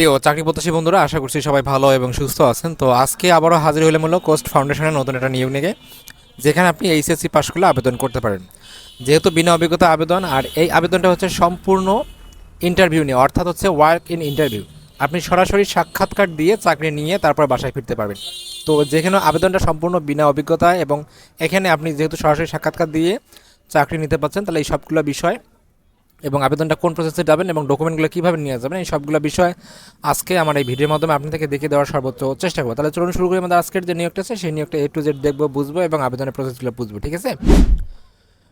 প্রিয় চাকরি প্রত্যাশী বন্ধুরা, আশা করছি সবাই ভালো এবং সুস্থ আছেন। তো আজকে আবারও হাজির হলে মূল্য কোস্ট ফাউন্ডেশনের নতুন একটা নিয়োগ নিয়ে, যেখানে আপনি এইচএসসি পাস করলে আবেদন করতে পারেন। যেহেতু বিনা অভিজ্ঞতা আবেদন, আর এই আবেদনটা হচ্ছে সম্পূর্ণ ইন্টারভিউ নিয়ে, অর্থাৎ হচ্ছে ওয়ার্ক ইন ইন্টারভিউ আপনি সরাসরি সাক্ষাৎকার দিয়ে চাকরি নিয়ে তারপর বাসায় ফিরতে পারবেন। তো যেখানে আবেদনটা সম্পূর্ণ বিনা অভিজ্ঞতা এবং এখানে আপনি যেহেতু সরাসরি সাক্ষাৎকার দিয়ে চাকরি নিতে পারছেন, তাহলে এই সবগুলো বিষয় এবং আবেদনটা কোন প্রসেসে যাবেন এবং ডকুমেন্টগুলো কীভাবে নিয়ে যাবেন, এই সবগুলো বিষয় আজকে আমার এই ভিডিওর মাধ্যমে আপনাদেরকে দেখিয়ে দেওয়ার সর্বোচ্চ চেষ্টা করব। তাহলে চলুন শুরু করি, আমাদের আজকের যে নিয়োগটা আছে, সেই নিয়োগটা এ টু জেড দেখব, বুঝব এবং আবেদনের প্রসেসগুলো বুঝব, ঠিক আছে?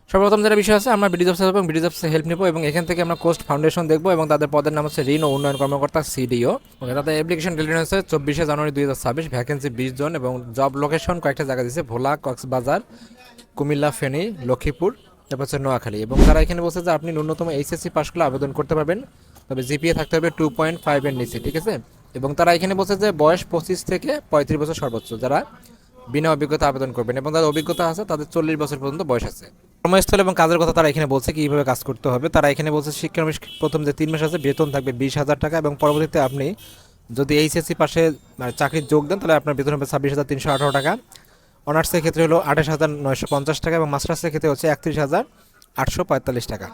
সর্বপ্রথম যেটা বিষয় আছে, আমরা বিডিজবসে এবং বিডিজবসে হেল্প নেব এবং এখান থেকে আমরা কোস্ট ফাউন্ডেশন দেখব এবং তাদের পদের নাম হচ্ছে ঋণ ও উন্নয়ন কর্মকর্তা সিডিও ওকে, তাদের অ্যাপ্লিকেশন ডেলিভারি হচ্ছে চব্বিশে জানুয়ারি দুই হাজার ছাব্বিশ ভ্যাকেন্সি বিশ জন এবং জব লোকেশন কয়েকটা জায়গা দিচ্ছে ভোলা, কক্সবাজার, কুমিল্লা, ফেনী, লক্ষ্মীপুর। তারপর হচ্ছে নোয়াখালী। এবং তারা এখানে বলছে যে আপনি ন্যূনতম এইচএসসি পাস করলে আবেদন করতে পারবেন। তবে জিপিএ থাকতে হবে টু পয়েন্ট ফাইভের নিচে, ঠিক আছে? এবং তারা এখানে বলছে যে বয়স পঁচিশ থেকে পঁয়ত্রিশ বছর সর্বোচ্চ, যারা বিনা অভিজ্ঞতা আবেদন করবেন। এবং তাদের অভিজ্ঞতা আছে, তাদের চল্লিশ বছর পর্যন্ত বয়স আছে। কর্মস্থল এবং কাজের কথা তারা এখানে বলছে কীভাবে কাজ করতে হবে। তারা এখানে বলছে শিক্ষানবিশ প্রথম যে তিন মাস আছে, বেতন থাকবে বিশ হাজার টাকা এবং পরবর্তীতে আপনি যদি এইচএসসি পাশে মানে চাকরির যোগ দেন, তাহলে আপনার বেতন হবে ছাব্বিশ হাজার তিনশো আঠারো টাকা। অনার্সের ক্ষেত্রে হলো আঠাশ হাজার নয়শো পঞ্চাশ টাকা এবং মাস্টার্সের ক্ষেত্রে হচ্ছে একত্রিশ হাজার আটশো পঁয়তাল্লিশ টাকা।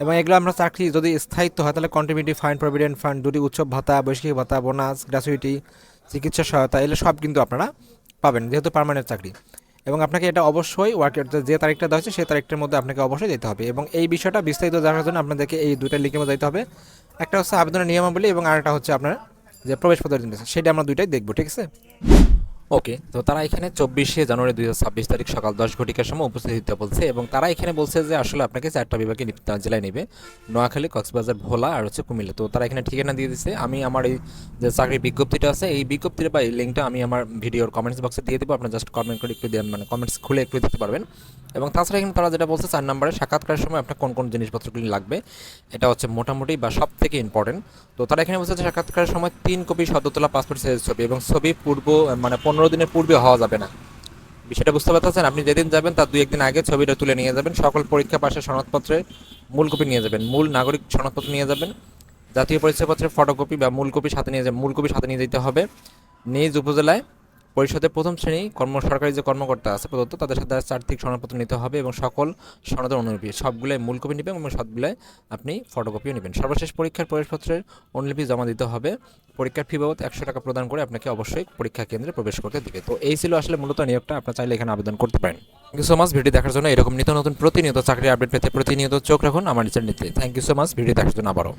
এবং এগুলো আমরা চাকরি যদি স্থায়িত্ব হয়, তাহলে কন্টিনিউটি ফান্ড প্রভিডেন্ট ফান্ড দুটি উৎসব ভাতা বৈশাখী ভাতা বোনাস গ্র্যাচুইটি চিকিৎসা সহায়তা, এগুলো সব কিন্তু আপনারা পাবেন যেহেতু পার্মানেন্ট চাকরি। এবং আপনাকে এটা অবশ্যই ওয়ার্কের যে তারিখটা দেওয়া হচ্ছে সেই তারিখটার মধ্যে আপনাকে অবশ্যই যেতে হবে। এবং এই বিষয়টা বিস্তারিত জানার জন্য আপনাদেরকে এই দুইটা লিখে যেতে হবে। একটা হচ্ছে আবেদনের নিয়মাবলী এবং আরেকটা হচ্ছে আপনার যে প্রবেশপত্রের জিনিস সেটা আমরা দুইটাই দেখব, ঠিক আছে? ওকে, তো তারা এখানে চব্বিশে জানুয়ারি দুই হাজার ছাব্বিশ তারিখ সকাল দশ ঘটিকার সময় উপস্থিত হতে বলছে এবং তারা এখানে বলছে যে আসলে আপনাকে চারটা বিভাগে জেলায় নেবে। নোয়াখালী, কক্সবাজার, ভোলা আর হচ্ছে কুমিল্লা। তো তারা এখানে ঠিকানা দিয়ে দিচ্ছে আমি আমার এই যে চাকরির বিজ্ঞপ্তিটা আছে, এই বিজ্ঞপ্তিটা বা এই লিঙ্কটা আমি আমার ভিডিওর কমেন্টস বক্সে দিয়ে দেবো। আপনার জাস্ট কমেন্ট করে একটু দিয়ে মানে কমেন্টস খুলে একটু দিতে পারবেন। এবং তাছাড়া এখানে তারা যেটা বলছে, চার নম্বরে সাক্ষাৎকারের সময় আপনার কোন কোন জিনিসপত্রগুলি লাগবে, এটা হচ্ছে মোটামুটি বা সব থেকে ইম্পর্টেন্ট তো তারা এখানে বলছে যে সাক্ষাৎকারের সময় তিন কপি সদ্যতলা পাসপোর্ট সাইজ ছবি এবং ছবি পূর্ব মানে পনেরো দিনের পূর্বে হওয়া যাবে না। বিষয়টা বুঝতে পারতেছেন? আপনি যেদিন যাবেন, তার দুই একদিন আগে ছবিটা তুলে নিয়ে যাবেন। সকল পরীক্ষা পাশের সনদপত্রে মূল কপি নিয়ে যাবেন। মূল নাগরিক সনদপত্র নিয়ে যাবেন। জাতীয় পরিচয়পত্রের ফটোকপি বা মূল কপি সাথে নিয়ে যাবেন। মূল কপি সাথে নিয়ে যেতে হবে। নিজ উপজেলায় পরিষদের প্রথম শ্রেণি কর্ম, সরকারি যে কর্মকর্তা আছে প্রদত্ত, তাদের সাথে চারটিক সনদপত্র নিতে হবে এবং সকল সনদের অনুলিপি, সবগুলোই মূল কপি নেবেন এবং সবগুলোই আপনি ফটোকপিও নেবেন। সর্বশেষ পরীক্ষার প্রবেশপত্রের অনুলিপি জমা দিতে হবে। পরীক্ষার ফি বাবদ একশো টাকা প্রদান করে আপনাকে অবশ্যই পরীক্ষা কেন্দ্রে প্রবেশ করতে দিবে। তো এই ছিল আসলে মূলত নিয়োগটা, আপনার চাইলে এখানে আবেদন করতে পারেন। Thank you so much video দেখার জন্য এরকম নিত্য নতুন প্রতিনিয়ত চাকরি আপডেট পেতে প্রতিনিয়ত চোখ রাখুন আমার নিচের নিতে thank you so much video দেখার জন্য আবারও।